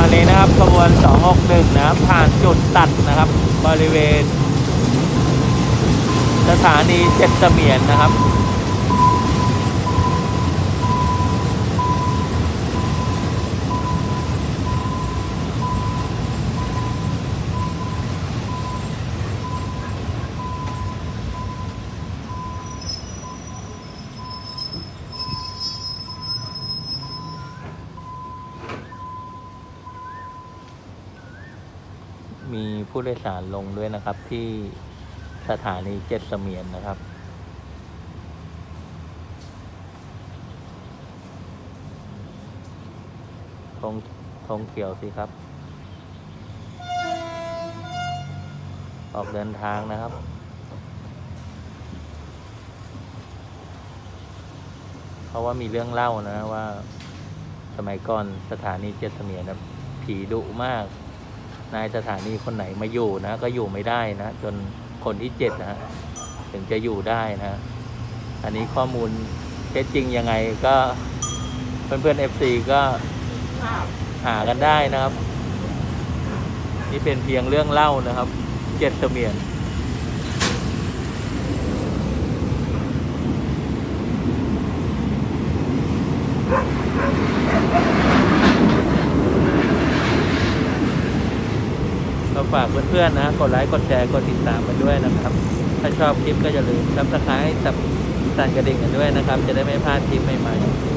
อนนี้นะครับขบวน 261 นะครับผ่านจุดตัดนะครับ บริเวณ สถานีเจ็ดเสมียนนะครับ มีผู้โดยสารลงด้วยนะครับ ที่สถานีเจ็ดเสมียนนะครับธงธงเขียวสิครับ ออกเดินทางนะครับเพราะว่ามีเรื่องเล่านะว่า สมัยก่อนสถานีเจ็ดเสมียนนะผีดุมาก นายสถานีคนไหนมาอยู่นะ ก็อยู่ไม่ได้นะ จนคนที่เจ็ดนะฮะถึงจะอยู่ได้นะ อันนี้ข้อมูลเท็จจริงยังไงก็เพื่อนๆ FC ก็หากันได้นะครับ นี่เป็นเพียงเรื่องเล่านะครับ เจ็ดเสมียน ก็ฝากเพื่อนๆนะ กดไลค์ กดแชร์ กดติดตามกันด้วยนะครับ ถ้าชอบคลิปก็อย่าลืมซับสไครต์สับสั่นกระดิ่งกันด้วยนะครับ จะได้ไม่พลาดคลิปใหม่ๆ